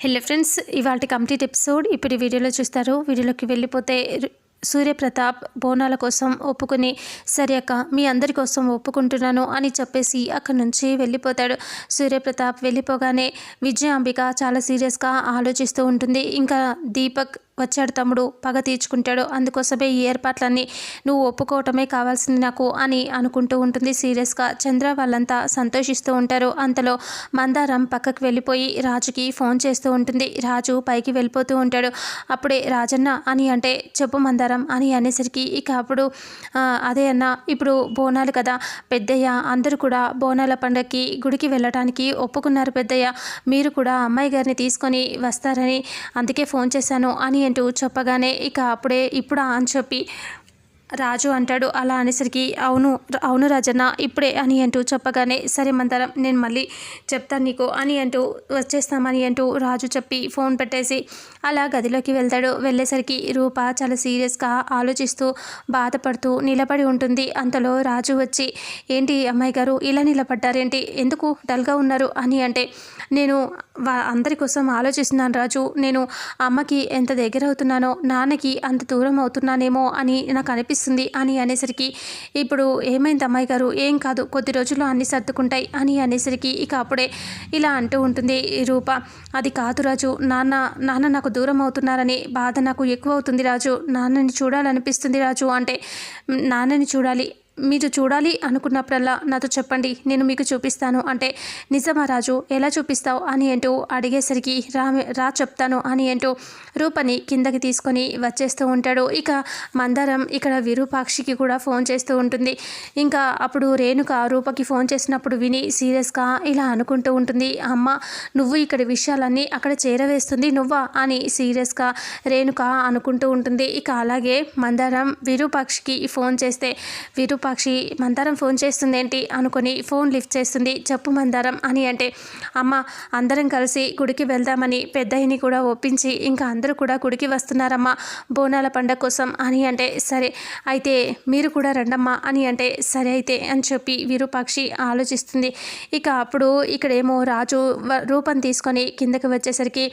Hello friends ఇవాళ complete episode. ఇప్పుడు వీడియోలో చూస్తారు వీడియోలోకి వెళ్ళిపోతే సూర్యప్రతాప్ బోనాల కోసం ఒప్పుకుని సరే అక్క మీ అందరి కోసం ఒప్పుకుంటున్నాను అని చెప్పేసి అక్కడి నుంచి వెళ్ళిపోతాడు. సూర్యప్రతాప్ వెళ్ళిపోగానే విజయాంబిక చాలా సీరియస్గా ఆలోచిస్తూ ఉంటుంది. ఇంకా దీపక్ వచ్చాడు తమ్ముడు పగ తీర్చుకుంటాడు. అందుకోసమే ఈ ఏర్పాట్లన్నీ నువ్వు ఒప్పుకోవటమే కావాల్సింది నాకు అని అనుకుంటూ ఉంటుంది సీరియస్గా. చంద్ర వాళ్ళంతా సంతోషిస్తూ ఉంటారు. అంతలో మందారం పక్కకు వెళ్ళిపోయి రాజుకి ఫోన్ చేస్తూ ఉంటుంది. రాజు పైకి వెళ్ళిపోతూ ఉంటాడు. అప్పుడే రాజన్న అని అంటే చెప్పు మందారం అని అనేసరికి ఇక అప్పుడు అదే అన్న ఇప్పుడు బోనాలు కదా. పెద్దయ్య అందరూ కూడా బోనాల పండగకి గుడికి వెళ్ళటానికి ఒప్పుకున్నారు పెద్దయ్య. మీరు కూడా అమ్మాయి గారిని తీసుకొని వస్తారని అందుకే ఫోన్ చేశాను అని అంటూ చెప్పగానే ఇక అప్పుడే ఇప్పుడు అని చెప్పి రాజు అంటాడు. అలా అనేసరికి అవును అవును రాజన్న ఇప్పుడే అని అంటూ చెప్పగానే సరే మందరం నేను మళ్ళీ చెప్తాను నీకు అని అంటూ వచ్చేస్తామని అంటూ రాజు చెప్పి ఫోన్ పెట్టేసి అలా గదిలోకి వెళ్తాడు. వెళ్ళేసరికి రూప చాలా సీరియస్గా ఆలోచిస్తూ బాధపడుతూ నిలబడి ఉంటుంది. అంతలో రాజు వచ్చి ఏంటి అమ్మాయి గారు ఇలా నిలబడ్డారేంటి? ఎందుకు డల్గా ఉన్నారు? అని అంటే నేను వా అందరి కోసం ఆలోచిస్తున్నాను రాజు. నేను అమ్మకి ఎంత దగ్గర అవుతున్నానో నాన్నకి అంత దూరం అవుతున్నానేమో అని నాకు అనిపిస్తుంది అని అనేసరికి ఇప్పుడు ఏమైంది అమ్మాయి గారు? ఏం కాదు కొద్ది రోజుల్లో అన్ని సర్దుకుంటాయి అని అనేసరికి ఇక అప్పుడే ఇలా అంటూ ఉంటుంది ఈ రూప. అది కాదు రాజు నాన్న నాన్న నాకు దూరం అవుతున్నారని బాధ నాకు ఎక్కువ అవుతుంది రాజు. నాన్నని చూడాలనిపిస్తుంది రాజు అంటే నాన్నని చూడాలి మీరు చూడాలి అనుకున్నప్పుడల్లా నాతో చెప్పండి నేను మీకు చూపిస్తాను. అంటే నిజమా రాజు ఎలా చూపిస్తావు? అని అంటూ అడిగేసరికి రా రా చెప్తాను అని అంటూ రూపని కిందకి తీసుకొని వచ్చేస్తూ ఉంటాడు. ఇక మందారం ఇక్కడ విరూపాక్షికి కూడా ఫోన్ చేస్తూ ఉంటుంది. ఇంకా అప్పుడు రేణుక రూపకి ఫోన్ చేసినప్పుడు విని సీరియస్గా ఇలా అనుకుంటూ ఉంటుంది. అమ్మ నువ్వు ఇక్కడ విషయాలన్నీ అక్కడ చేరవేస్తుంది నువ్వా? అని సీరియస్గా రేణుక అనుకుంటూ ఉంటుంది. ఇక అలాగే మందారం విరూపాక్షికి ఫోన్ చేస్తే విరూపాక్షి మందారం ఫోన్ చేస్తుంది ఏంటి అనుకొని ఫోన్ లిఫ్ట్ చేస్తుంది. చెప్పు మందారం అని అంటే అమ్మ అందరం కలిసి గుడికి వెళ్దామని పెద్దయ్యని కూడా ఒప్పించి ఇంకా అందరూ కూడా గుడికి వస్తున్నారమ్మా బోనాల పండగ కోసం అని అంటే సరే అయితే మీరు కూడా రండమ్మా అని అంటే సరే అయితే అని చెప్పి విరూపాక్షి ఆలోచిస్తుంది. ఇక అప్పుడు ఇక్కడేమో రాజు వ- రూపం తీసుకొని కిందకి వచ్చేసరికి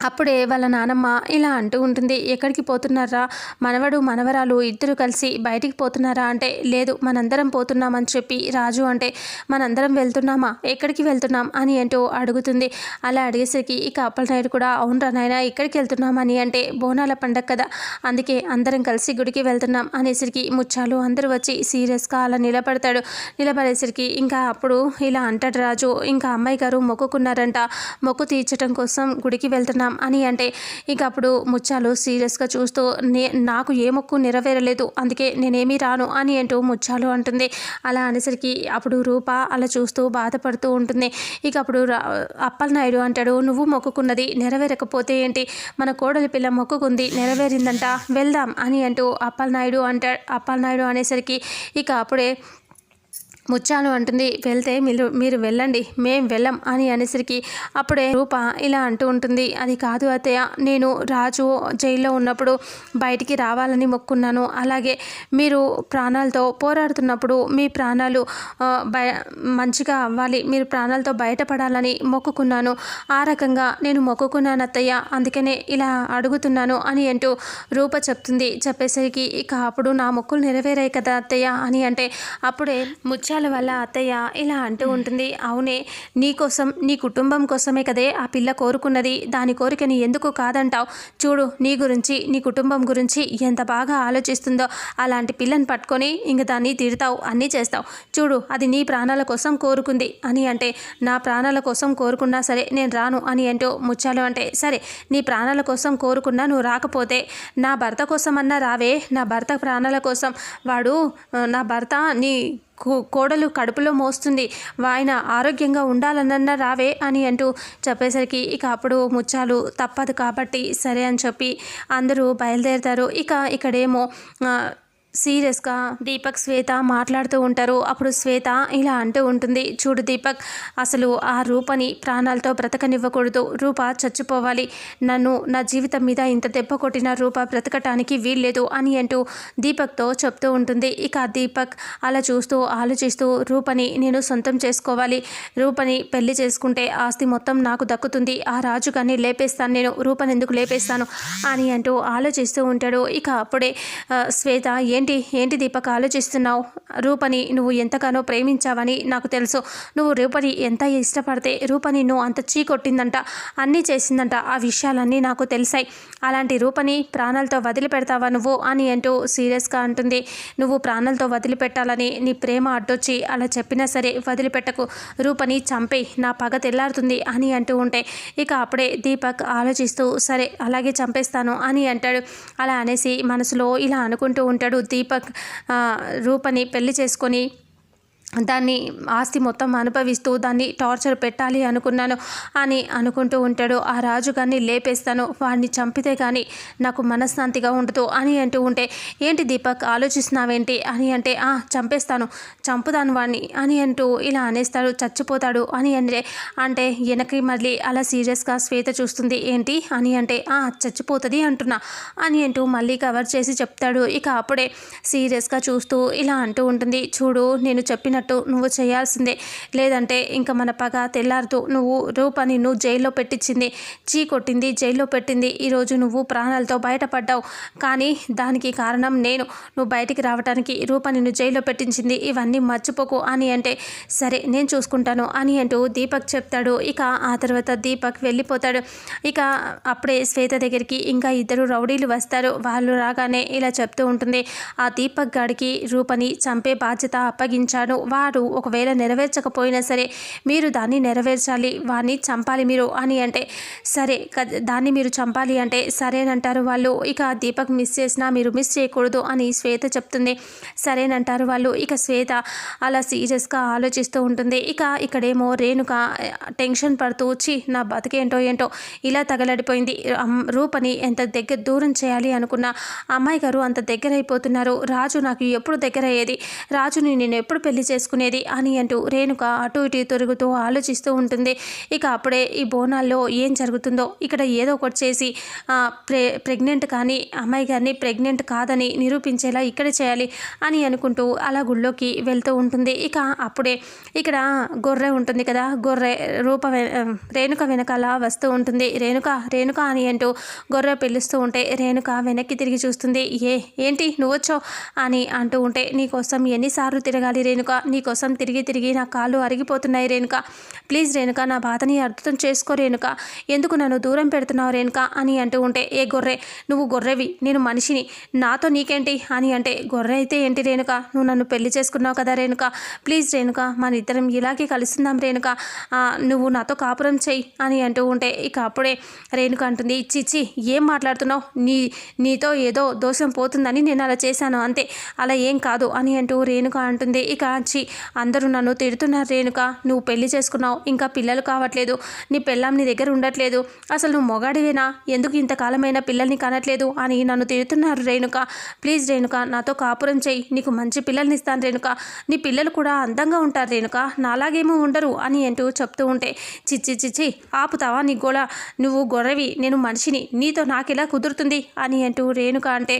అప్పుడే వాళ్ళ నానమ్మ ఇలా అంటూ ఉంటుంది ఎక్కడికి పోతున్నారా? మనవడు మనవరాలు ఇద్దరు కలిసి బయటికి పోతున్నారా? అంటే లేదు మనందరం పోతున్నామని చెప్పి రాజు అంటే మనందరం వెళ్తున్నామా? ఎక్కడికి వెళ్తున్నాం? అని అంటూ అడుగుతుంది. అలా అడిగేసరికి ఇక అప్పలనాయుడు కూడా అవునరా నాయన ఎక్కడికి వెళ్తున్నామని అంటే బోనాల పండగ కదా అందుకే అందరం కలిసి గుడికి వెళ్తున్నాం అనేసరికి ముచ్చాలు అందరూ వచ్చి సీరియస్గా అలా నిలబడతాడు. నిలబడేసరికి ఇంకా అప్పుడు ఇలా అంటాడు రాజు ఇంకా అమ్మాయి గారు మొక్కుకున్నారంట మొక్కు తీర్చడం కోసం గుడికి వెళ్తున్నాం అని అంటే ఇక అప్పుడు ముత్యాలు సీరియస్గా చూస్తూ నే నాకు ఏ మొక్కు నెరవేరలేదు అందుకే నేనేమీ రాను అని అంటూ ముత్యాలు అంటుంది. అలా అనేసరికి అప్పుడు రూప అలా చూస్తూ బాధపడుతూ ఉంటుంది. ఇక అప్పుడు రా- అప్పలనాయుడు అంటాడు నువ్వు మొక్కుకున్నది నెరవేరకపోతే ఏంటి? మన కోడలి పిల్ల మొక్కుకుంది నెరవేరిందంట వెళ్దాం అని అంటూ అప్పలనాయుడు అంటా అప్పలనాయుడు అనేసరికి ఇక అప్పుడే ముచ్చాను అంటుంది. వెళ్తే మీరు మీరు వెళ్ళండి. మేం వెళ్ళం అని అనేసరికి అప్పుడే రూప ఇలా అంటూ ఉంటుంది. అది కాదు అత్తయ్య. నేను రాజు జైల్లో ఉన్నప్పుడు బయటికి రావాలని మొక్కున్నాను. అలాగే మీరు ప్రాణాలతో పోరాడుతున్నప్పుడు మీ ప్రాణాలు బయ మంచిగా అవ్వాలి. మీరు ప్రాణాలతో బయటపడాలని మొక్కుకున్నాను. ఆ రకంగా నేను మొక్కుకున్నాను అత్తయ్య. అందుకనే ఇలా అడుగుతున్నాను అని అంటూ రూప చెప్తుంది. చెప్పేసరికి ఇక అప్పుడు నా మొక్కులు నెరవేరాయి కదా అత్తయ్య అని అంటే అప్పుడే విషయాల వల్ల అత్తయ్య ఇలా అంటూ ఉంటుంది. అవునే నీ కోసం నీ కుటుంబం కోసమే కదే ఆ పిల్ల కోరుకున్నది. దాని కోరికని ఎందుకు కాదంటావు? చూడు నీ గురించి నీ కుటుంబం గురించి ఎంత బాగా ఆలోచిస్తుందో అలాంటి పిల్లని పట్టుకొని ఇంక దాన్ని తిడతావు అన్నీ చేస్తావు. చూడు అది నీ ప్రాణాల కోసం కోరుకుంది అని అంటే నా ప్రాణాల కోసం కోరుకున్నా సరే నేను రాను అని అంటూ ముచ్చాలు అంటే సరే నీ ప్రాణాల కోసం కోరుకున్నా నువ్వు రాకపోతే నా భర్త కోసమన్నా రావే నా భర్త ప్రాణాల కోసం వాడు నా భర్త నీ కోడలు కడుపులో మోస్తుంది. ఆయన ఆరోగ్యంగా ఉండాలన్న రావే అని అంటూ చెప్పేసరికి ఇక అప్పుడు ముచ్చాలు తప్పదు కాబట్టి సరే అని చెప్పి అందరూ బయలుదేరుతారు. ఇక ఇక్కడేమో సీరియస్గా దీపక్ శ్వేత మాట్లాడుతూ ఉంటారు. అప్పుడు శ్వేత ఇలా అంటూ ఉంటుంది. చూడు దీపక్ అసలు ఆ రూపని ప్రాణాలతో బ్రతకనివ్వకూడదు. రూప చచ్చిపోవాలి. నన్ను నా జీవితం మీద ఇంత దెబ్బ కొట్టిన రూప బ్రతకటానికి వీల్లేదు అని అంటూ దీపక్తో చెప్తూ ఉంటుంది. ఇక దీపక్ అలా చూస్తూ ఆలోచిస్తూ రూపని నేను సొంతం చేసుకోవాలి. రూపని పెళ్ళి చేసుకుంటే ఆస్తి మొత్తం నాకు దక్కుతుంది. ఆ రాజు కానీ లేపేస్తాను నేను. రూపని ఎందుకు లేపేస్తాను? అని అంటూ ఆలోచిస్తూ ఉంటాడు. ఇక అప్పుడే శ్వేత ఏంటి ఏంటి? ఏంటి దీపక్? ఆలోచిస్తున్నావు? రూపని నువ్వు ఎంతగానో ప్రేమించావని నాకు తెలుసు. నువ్వు రూపని ఎంత ఇష్టపడితే రూపని నువ్వు అంత చీకొట్టిందంట. అన్నీ చేసిందంట. ఆ విషయాలన్నీ నాకు తెలిసాయి. అలాంటి రూపని ప్రాణాలతో వదిలిపెడతావా నువ్వు? అని అంటూ సీరియస్గా అంటుంది. నువ్వు ప్రాణాలతో వదిలిపెట్టాలని నీ ప్రేమ అడ్డొచ్చి అలా చెప్పినా సరే వదిలిపెట్టకు. రూపని చంపే నా పగ తెల్లారుతుంది అని అంటూ ఉంటే ఇక అప్పుడే దీపక్ ఆలోచిస్తూ సరే అలాగే చంపేస్తాను అని అంటాడు. అలా అనేసి మనసులో ఇలా అనుకుంటూ ఉంటాడు దీపక్ రూపని పెళ్ళి చేసుకొని దాన్ని ఆస్తి మొత్తం అనుభవిస్తూ దాన్ని టార్చర్ పెట్టాలి అనుకున్నాను అని అనుకుంటూ ఉంటాడు. ఆ రాజు కానీ లేపేస్తాను వాడిని చంపితే కానీ నాకు మనశ్శాంతిగా ఉండదు అని అంటూ ఉంటే ఏంటి దీపక్ ఆలోచిస్తున్నావేంటి అని అంటే ఆ చంపేస్తాను చంపుతాను వాడిని అని అంటూ ఇలా అనేస్తాడు చచ్చిపోతాడు అని అంటే అంటే వెనక్కి మళ్ళీ అలా సీరియస్గా శ్వేత చూస్తుంది ఏంటి అని అంటే ఆ చచ్చిపోతుంది అంటున్నా అని అంటూ మళ్ళీ కవర్ చేసి చెప్తాడు. ఇక అప్పుడే సీరియస్గా చూస్తూ ఇలా అంటూ ఉంటుంది చూడు నేను చెప్పినట్టు నువ్వు చేయాల్సిందే. లేదంటే ఇంకా మన పగ తెల్లారుతూ నువ్వు రూపని నువ్వు జైల్లో పెట్టించింది చీ కొట్టింది జైల్లో పెట్టింది. ఈరోజు నువ్వు ప్రాణాలతో బయటపడ్డావు. కానీ దానికి కారణం నేను. నువ్వు బయటికి రావడానికి రూపని నువ్వు జైల్లో పెట్టించింది. ఇవన్నీ మర్చిపోకు అని అంటే సరే నేను చూసుకుంటాను అని అంటూ దీపక్ చెప్తాడు. ఇక ఆ తర్వాత దీపక్ వెళ్ళిపోతాడు. ఇక అప్పుడే శ్వేత దగ్గరికి ఇంకా ఇద్దరు రౌడీలు వస్తారు. వాళ్ళు రాగానే ఇలా చెప్తూ ఉంటుంది. ఆ దీపక్ గాడికి రూపని చంపే బాధ్యత అప్పగించాను వాడు ఒకవేళ నెరవేర్చకపోయినా సరే మీరు దాన్ని నెరవేర్చాలి వాడిని చంపాలి మీరు అని అంటే సరే దాన్ని మీరు చంపాలి అంటే సరేనంటారు వాళ్ళు. ఇక దీపక్ మిస్ చేసినా మీరు మిస్ చేయకూడదు అని శ్వేత చెప్తుంది. సరేనంటారు వాళ్ళు. ఇక శ్వేత అలా సీరియస్గా ఆలోచిస్తూ ఉంటుంది. ఇక ఇక్కడేమో రేణుక టెన్షన్ పడుతూ వచ్చి నా బతికేంటో ఏంటో ఇలా తగలడిపోయింది. రూపని ఎంత దగ్గర దూరం చేయాలి అనుకున్న అమ్మాయి గారు అంత దగ్గర అయిపోతున్నారు రాజు నాకు ఎప్పుడు దగ్గర అయ్యేది రాజుని నేను ఎప్పుడు పెళ్ళి చేసుకునేది అని అంటూ రేణుక అటు ఇటు తిరుగుతూ ఆలోచిస్తూ ఉంటుంది. ఇక అప్పుడే ఈ బోనాల్లో ఏం జరుగుతుందో ఇక్కడ ఏదో ఒకటి చేసి ప్రె ప్రెగ్నెంట్ కానీ అమ్మాయి గారిని ప్రెగ్నెంట్ కాదని నిరూపించేలా ఇక్కడ చేయాలి అని అనుకుంటూ అలా గుళ్ళోకి వెళ్తూ ఉంటుంది. ఇక అప్పుడే ఇక్కడ గొర్రె ఉంటుంది కదా గొర్రె రూప రేణుక వెనకాల వస్తూ ఉంటుంది. రేణుక రేణుక అని అంటూ గొర్రె పిలుస్తూ ఉంటే రేణుక వెనక్కి తిరిగి చూస్తుంది. ఏ ఏంటి నువ్వొచ్చో అని అంటూ ఉంటే నీకోసం ఎన్నిసార్లు తిరగాలి రేణుక? నీకోసం తిరిగి తిరిగి నా కాళ్ళు అరిగిపోతున్నాయి రేణుక. ప్లీజ్ రేణుక నా బాధని అర్థం చేసుకో రేణుక. ఎందుకు నన్ను దూరం పెడుతున్నావు రేణుక? అని అంటూ ఉంటే ఏ గొర్రె? నువ్వు గొర్రెవి నేను మనిషిని. నాతో నీకేంటి? అని అంటే గొర్రె అయితే ఏంటి రేణుక? నువ్వు నన్ను పెళ్ళి చేసుకున్నావు కదా రేణుక. ప్లీజ్ రేణుక మన ఇద్దరం ఇలాగే కలుస్తున్నాం రేణుక. నువ్వు నాతో కాపురం చెయ్యి అని అంటూ ఉంటే ఇక అప్పుడే రేణుక అంటుంది చిచ్చి ఏం మాట్లాడుతున్నావు? నీ నీతో ఏదో దోషం పోతుందని నేను అలా చేశాను అంతే. అలా ఏం కాదు అని అంటూ రేణుక అంటుంది ఇక చి అందరూ నన్ను తిడుతున్నారు రేణుక నువ్వు పెళ్ళి చేసుకున్నావు ఇంకా పిల్లలు కావట్లేదు నీ పెళ్ళాం నీ దగ్గర ఉండట్లేదు అసలు నువ్వు మొగాడివేనా ఎందుకు ఇంతకాలమైన పిల్లల్ని కనట్లేదు అని నన్ను తిడుతున్నారు రేణుక. ప్లీజ్ రేణుక నాతో కాపురం చేయి నీకు మంచి పిల్లల్ని ఇస్తాను రేణుక. నీ పిల్లలు కూడా అందంగా ఉంటారు రేణుక నాలాగేమో ఉండరు అని అంటూ చెప్తూ ఉంటే చిచ్చి చిచ్చి ఆపుతావా నీ గోళ? నువ్వు గొర్రెవి నేను మనిషిని నీతో నాకెలా కుదురుతుంది? అని అంటూ రేణుక అంటే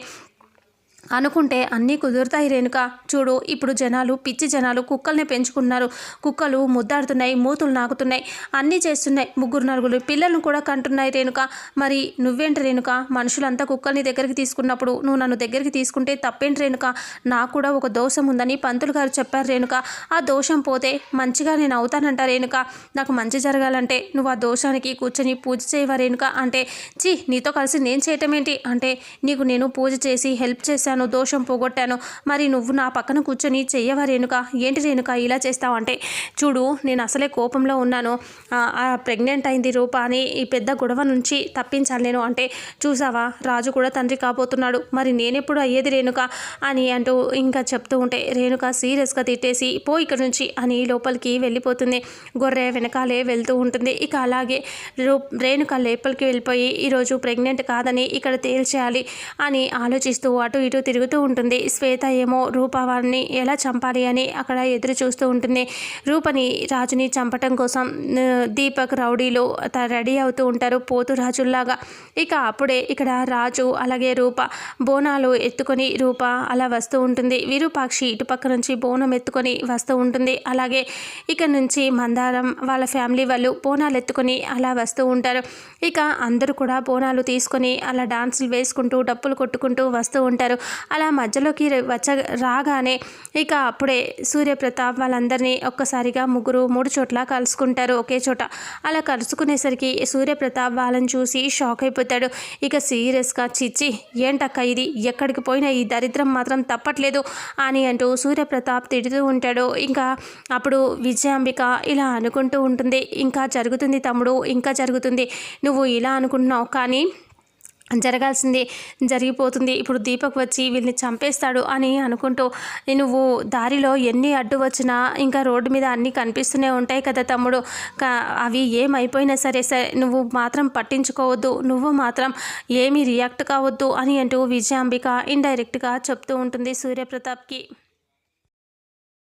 అనుకుంటే అన్నీ కుదురుతాయి రేణుక. చూడు ఇప్పుడు జనాలు పిచ్చి జనాలు కుక్కల్ని పెంచుకున్నారు. కుక్కలు ముద్దాడుతున్నాయి మూతులు నాకుతున్నాయి అన్నీ చేస్తున్నాయి. ముగ్గురు నలుగురు పిల్లలను కూడా కంటున్నాయి రేణుక. మరి నువ్వేంటి రేణుక? మనుషులంతా కుక్కల్ని దగ్గరికి తీసుకున్నప్పుడు నువ్వు నన్ను దగ్గరికి తీసుకుంటే తప్పేంటి రేణుక? నాకు కూడా ఒక దోషం ఉందని పంతులు గారు చెప్పారు రేణుక. ఆ దోషం పోతే మంచిగా నేను అవుతానంట రేణుక. నాకు మంచి జరగాలంటే నువ్వు ఆ దోషానికి కూర్చొని పూజ చేయవా రేణుక? అంటే చీ నీతో కలిసి నేను చేయటం ఏంటి? అంటే నీకు నేను పూజ చేసి హెల్ప్ చేశాను. దోషం పోగొట్టాను. మరి నువ్వు నా పక్కన కూర్చొని చెయ్యవా రేణుక? ఏంటి రేణుక ఇలా చేస్తావంటే చూడు నేను అసలే కోపంలో ఉన్నాను. ఆ, ప్రెగ్నెంట్ అయింది రూప అని ఈ పెద్ద గొడవ నుంచి తప్పించాలి నేను అంటే చూసావా? రాజు కూడా తండ్రి కాబోతున్నాడు. మరి నేనెప్పుడు అయ్యేది రేణుక? అని అంటూ ఇంకా చెప్తూ ఉంటే రేణుక సీరియస్గా తిట్టేసి పో ఇక్కడ నుంచి అని లోపలికి వెళ్ళిపోతుంది. గొర్రె వెనకాలే వెళ్తూ ఉంటుంది. ఇక అలాగే రూ రేణుక లోపలికి వెళ్ళిపోయి ఈరోజు ప్రెగ్నెంట్ కాదని ఇక్కడ తేల్చేయాలి అని ఆలోచిస్తూ అటు ఇటు తిరుగుతూ ఉంటుంది. శ్వేత ఏమో రూప వారిని ఎలా చంపాలి అని అక్కడ ఎదురు చూస్తూ ఉంటుంది. రూపని రాజుని చంపటం కోసం దీపక్ రౌడీలు త- రెడీ అవుతూ ఉంటారు పోతు రాజుల్లాగా. ఇక అప్పుడే ఇక్కడ రాజు అలాగే రూప బోనాలు ఎత్తుకొని రూప అలా వస్తూ ఉంటుంది. విరూపాక్షి ఇటుపక్క నుంచి బోనం ఎత్తుకొని వస్తూ ఉంటుంది. అలాగే ఇక్కడ నుంచి మందారం వాళ్ళ ఫ్యామిలీ వాళ్ళు బోనాలు ఎత్తుకొని అలా వస్తూ ఉంటారు. ఇక అందరూ కూడా బోనాలు తీసుకొని అలా డాన్సులు వేసుకుంటూ డప్పులు కొట్టుకుంటూ వస్తూ ఉంటారు. అలా మధ్యలోకి వచ్చ రాగానే ఇక అప్పుడే సూర్యప్రతాప్ వాళ్ళందరినీ ఒక్కసారిగా ముగ్గురు మూడు చోట్ల కలుసుకుంటారు. ఒకే చోట అలా కలుసుకునేసరికి సూర్యప్రతాప్ వాళ్ళని చూసి షాక్ అయిపోతాడు. ఇక సీరియస్గా చిచ్చి ఏంటక్క ఇది? ఎక్కడికి పోయినా ఈ దరిద్రం మాత్రం తప్పట్లేదు అని అంటూ సూర్యప్రతాప్ తిడుతూ ఉంటాడు. ఇంకా అప్పుడు విజయాంబిక ఇలా అనుకుంటూ ఉంటుంది. ఇంకా జరుగుతుంది తమ్ముడు ఇంకా జరుగుతుంది. నువ్వు ఇలా అనుకుంటున్నావు కానీ జరగాల్సింది జరిగిపోతుంది. ఇప్పుడు దీపక్ వచ్చి వీళ్ళని చంపేస్తాడు అని అనుకుంటూ నువ్వు దారిలో ఎన్ని అడ్డు వచ్చినా ఇంకా రోడ్డు మీద అన్నీ కనిపిస్తూనే ఉంటాయి కదా తమ్ముడు. కా అవి ఏమైపోయినా సరే సరే నువ్వు మాత్రం పట్టించుకోవద్దు. నువ్వు మాత్రం ఏమీ రియాక్ట్ కావద్దు అని అంటూ విజయాంబిక ఇండైరెక్ట్గా చెప్తూ ఉంటుంది సూర్యప్రతాప్కి.